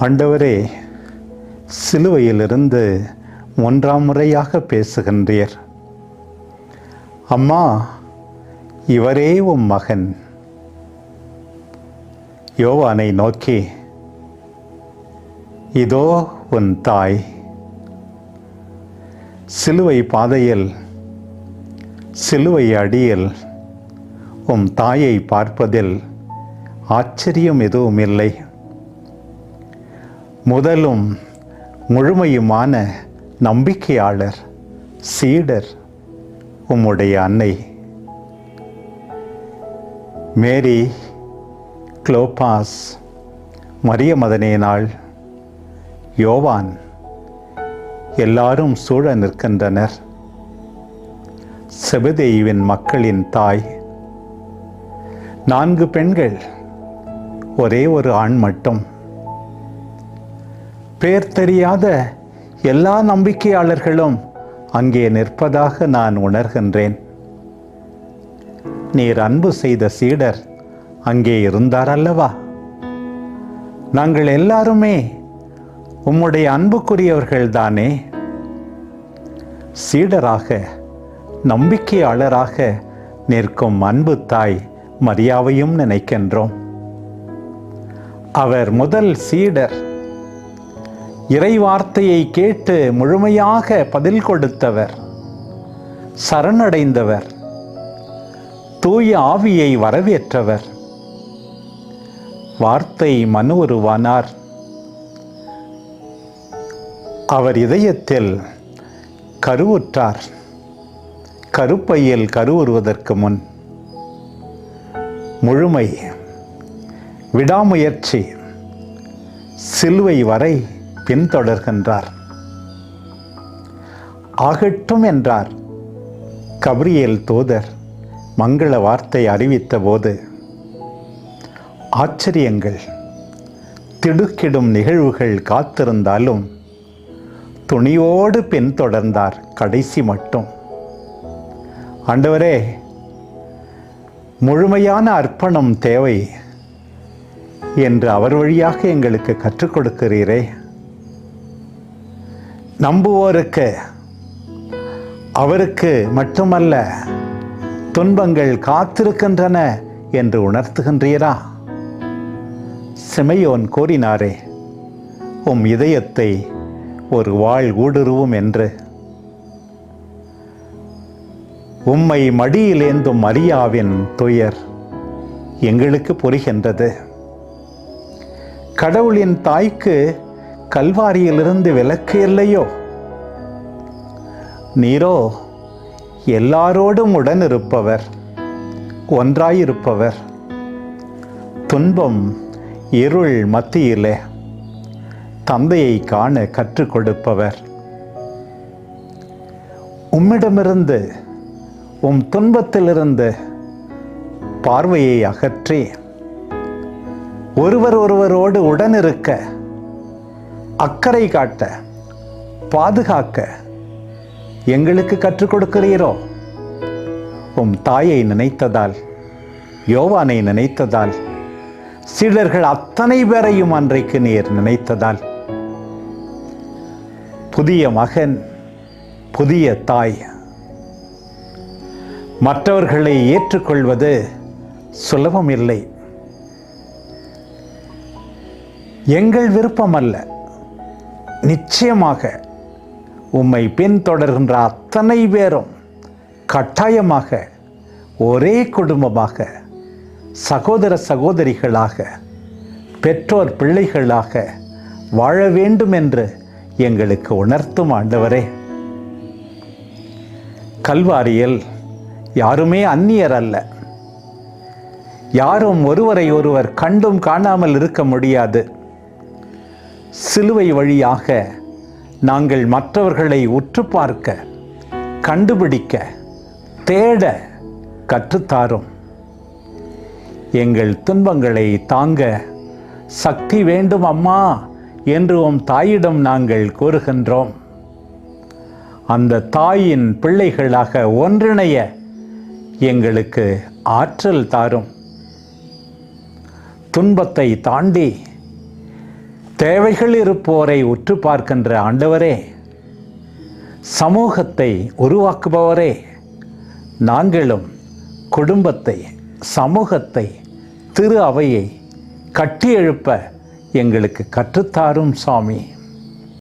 ஆண்டவரே சிலுவையிலிருந்து ஒன்றாம் முறையாக பேசுகின்றீர். அம்மா இவரே உம் மகன். யோவானை நோக்கி இதோ உன் தாய். சிலுவை பாதையில் சிலுவை அடியில் உம் தாயை பார்ப்பதில் ஆச்சரியம் எதுவும் இல்லை முதலும் முழுமையுமான நம்பிக்கையாளர் சீடர் உம்முடைய அன்னை. மேரி குளோபாஸ் மரிய மதனேனாள் யோவான் எல்லாரும் சூழ நிற்கின்றனர். செபதேயுவின் மக்களின் தாய். நான்கு பெண்கள் ஒரே ஒரு ஆண் மட்டும். பேர் தெரியாத எல்லா நம்பிக்கையாளர்களும் அங்கே நிற்பதாக நான் உணர்கின்றேன். நீர் அன்பு செய்த சீடர் அங்கே இருந்தார் அல்லவா? நாங்கள் எல்லாருமே உம்முடைய அன்புக்குரியவர்கள்தானே? சீடராக நம்பிக்கையாளராக நிற்கும் அன்பு தாய் மரியாவையும் நினைக்கின்றோம். அவர் முதல் சீடர் இறை வார்த்தையை கேட்டு முழுமையாக பதில் கொடுத்தவர் சரணடைந்தவர் தூய ஆவியை வரவேற்றவர். வார்த்தை மனு உருவானார். அவர் இதயத்தில் கருவுற்றார். கருப்பையில் கருவுறுவதற்கு முன் முழுமை விடாமுயற்சி சிலுவை வரை பின்தொடர்கின்றார். ஆகட்டும் என்றார் கபிரியல் தூதர் மங்கள வார்த்தை அறிவித்த போது ஆச்சரியங்கள் திடுக்கிடும் நிகழ்வுகள் காத்திருந்தாலும் துணியோடு பின்தொடர்ந்தார் கடைசி மட்டும். ஆண்டவரே முழுமையான அர்ப்பணம் தேவை என்று அவர் வழியாக எங்களுக்கு கற்றுக் கொடுக்கிறீரே. நம்புவோருக்கு அவருக்கு மட்டுமல்ல துன்பங்கள் காத்திருக்கின்றன என்று உணர்த்துகின்றீரா? சிமையோன் கூறினாரே உம் இதயத்தை ஒரு வாழ் ஊடுருவும் என்று. உம்மை மடியிலேந்தும் மரியாவின் துயர் எங்களுக்கு புரிகின்றது. கடவுளின் தாய்க்கு கல்வாரியிலிருந்து விலக்கு இல்லையோ? நீரோ எல்லாரோடும் உடன் இருப்பவர் ஒன்றாயிருப்பவர். துன்பம் இருள் மத்தியிலே தந்தையை காண கற்றுக் கொடுப்பவர். உம்மிடமிருந்து உம் துன்பத்திலிருந்து பார்வையை அகற்றி ஒருவர் ஒருவரோடு உடனிருக்க அக்கறை காட்ட பாதுகாக்க எங்களுக்கு கற்றுக் கொடுக்கிறீரோ? உம் தாயை நினைத்ததால் யோவானை நினைத்ததால் சீடர்கள் அத்தனை பேரையும் அன்றைக்கு நீர் நினைத்ததால் புதிய மகன் புதிய தாய் மற்றவர்களை ஏற்றுக்கொள்வது சுலபம் இல்லை எங்கள் விருப்பம் அல்ல நிச்சயமாக உம்மை பின்தொடர்கின்ற அத்தனை பேரும் கட்டாயமாக ஒரே குடும்பமாக சகோதர சகோதரிகளாக பெற்றோர் பிள்ளைகளாக வாழ வேண்டும் என்று எங்களுக்கு உணர்த்தும் ஆண்டவரே. கல்வாரியில் யாருமே அந்நியர் அல்ல. யாரும் ஒருவரை ஒருவர் கண்டும் காணாமல் இருக்க முடியாது. சிலுவை வழியாக நாங்கள் மற்றவர்களை உற்று பார்க்க கண்டுபிடிக்க தேட கற்றுத்தாரும். எங்கள் துன்பங்களை தாங்க சக்தி வேண்டும் அம்மா என்று உம் தாயிடம் நாங்கள் கூறுகின்றோம். அந்த தாயின் பிள்ளைகளாக ஒன்றிணைய எங்களுக்கு ஆற்றல் தாரும். துன்பத்தை தாண்டி தேவைகள் இருப்போரை உற்று பார்க்கின்ற ஆண்டவரே சமூகத்தை உருவாக்குபவரே நாங்களும் குடும்பத்தை சமூகத்தை திரு அவையை கட்டியெழுப்ப எங்களுக்கு கற்றுத்தாரும் சாமி.